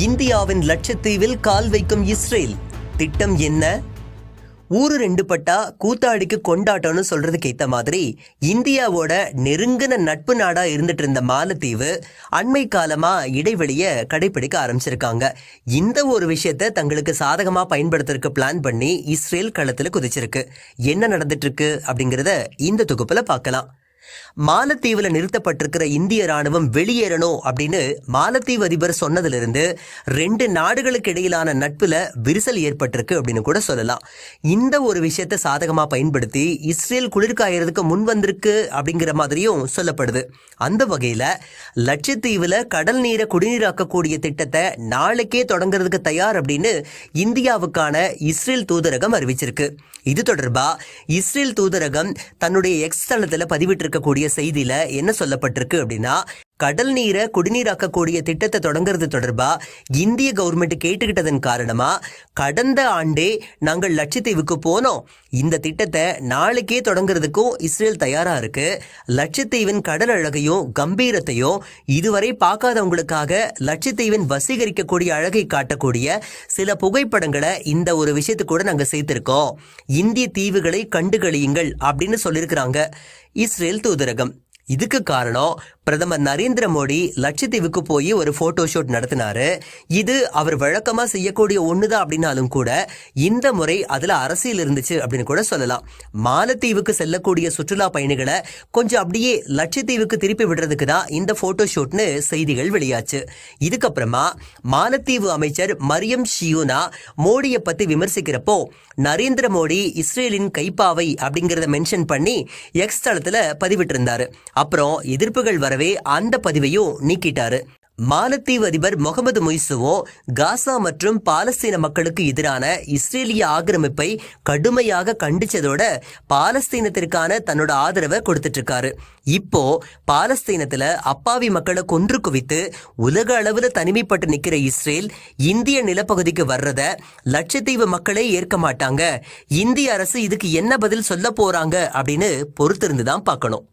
இந்தியாவின் லட்சத்தீவில் கால் வைக்கும் இஸ்ரேல். திட்டம் என்ன? ஊரு ரெண்டு பட்டா கூத்தாடிக்கு கொண்டாட்டம்னு சொல்றதுக்கு ஏத்த மாதிரி இந்தியாவோட நெருங்கின நட்பு நாடா இருந்துட்டு இருந்த மாலத்தீவு அண்மை காலமா இடைவெளிய கடைபிடிக்க ஆரம்பிச்சிருக்காங்க. இந்த ஒரு விஷயத்த தங்களுக்கு சாதகமா பயன்படுத்துறதுக்கு பிளான் பண்ணி இஸ்ரேல் களத்துல குதிச்சிருக்கு. என்ன நடந்துட்டு இருக்கு அப்படிங்கறத இந்த தொகுப்புல பார்க்கலாம். மாலத்தீவுல நிறுத்தப்பட்டிருக்கிற இந்திய ராணுவம் வெளியேறணும் அப்படின்னு மாலத்தீவு அதிபர் சொன்னதிலிருந்து ரெண்டு நாடுகளுக்கு இடையிலான நட்புல விரிசல் ஏற்பட்டிருக்கு அப்படின்னு கூட சொல்லலாம். இந்த ஒரு விஷயத்தை சாதகமா பயன்படுத்தி இஸ்ரேல் குளிர்காயறதுக்கு முன் வந்திருக்கு அப்படிங்கிற மாதிரியும் சொல்லப்படுது. அந்த வகையில லட்சத்தீவுல கடல் நீரை குடிநீராக்கக்கூடிய திட்டத்தை நாளைக்கே தொடங்குறதுக்கு தயார் அப்படின்னு இந்தியாவுக்கான இஸ்ரேல் தூதரகம் அறிவிச்சிருக்கு. இது தொடர்பா இஸ்ரேல் தூதரகம் தன்னுடைய எக்ஸ் தளத்துல பதிவிட்டிருக்கக்கூடிய செய்தியில என்ன சொல்லப்பட்டிருக்கு அப்படின்னா கடல் நீரை குடிநீராக்கக்கூடிய திட்டத்தை தொடங்குறது தொடர்பாக இந்திய கவர்மெண்ட் கேட்டுக்கிட்டதன் காரணமாக கடந்த ஆண்டே நாங்கள் லட்சத்தீவுக்கு போனோம். இந்த திட்டத்தை நாளைக்கே தொடங்குறதுக்கும் இஸ்ரேல் தயாராக இருக்கு. லட்சத்தீவின் கடல் அழகையும் கம்பீரத்தையும் இதுவரை பார்க்காதவங்களுக்காக லட்சத்தீவின் வசீகரிக்கக்கூடிய அழகை காட்டக்கூடிய சில புகைப்படங்களை இந்த ஒரு விஷயத்து கூட நாங்கள் சேர்த்திருக்கோம். இந்திய தீவுகளை கண்டுகளியுங்கள் அப்படின்னு சொல்லியிருக்கிறாங்க இஸ்ரேல் தூதரகம். இதுக்கு காரணம் பிரதமர் நரேந்திர மோடி லட்சத்தீவுக்கு போய் ஒரு போட்டோ ஷூட் நடத்தினாரு. இது அவர் வழக்கமா செய்யக்கூடிய ஒண்ணுதான் அப்படின்னாலும் கூட இந்த முறை அதுல அரசியல் இருந்துச்சு அப்படின்னு கூட சொல்லலாம். மாலத்தீவுக்கு செல்லக்கூடிய சுற்றுலா பயணிகளை கொஞ்சம் அப்படியே லட்சத்தீவுக்கு திருப்பி விடுறதுக்கு தான் இந்த போட்டோ ஷூட்னு செய்திகள் வெளியாச்சு. இதுக்கப்புறமா மாலத்தீவு அமைச்சர் மரியம் ஷியூனா மோடியை பத்தி விமர்சிக்கிறப்போ நரேந்திர மோடி இஸ்ரேலின் கைப்பாவை அப்படிங்கறத மென்ஷன் பண்ணி எக்ஸ் தளத்துல பதிவிட்டிருந்தாரு. அப்புறம் எதிர்ப்புகள் வர வரவே அந்த பதிவையும் நீக்கிட்டாரு. மாலத்தீவு அதிபர் முகமது மொய்சுவோ காசா மற்றும் பாலஸ்தீன மக்களுக்கு எதிரான இஸ்ரேலிய ஆக்கிரமிப்பை கடுமையாக கண்டிச்சதோட பாலஸ்தீனத்திற்கான தன்னோட ஆதரவை கொடுத்துட்டு இருக்காரு இப்போ பாலஸ்தீனத்துல அப்பாவி மக்களை கொன்று குவித்து உலக அளவுல தனிமைப்பட்டு நிற்கிற இஸ்ரேல் இந்திய நிலப்பகுதிக்கு வர்றத லட்சத்தீவு மக்களே ஏற்க மாட்டாங்க. இந்திய அரசு இதுக்கு என்ன பதில் சொல்ல போறாங்க அப்படின்னு பொறுத்திருந்து தான் பார்க்கணும்.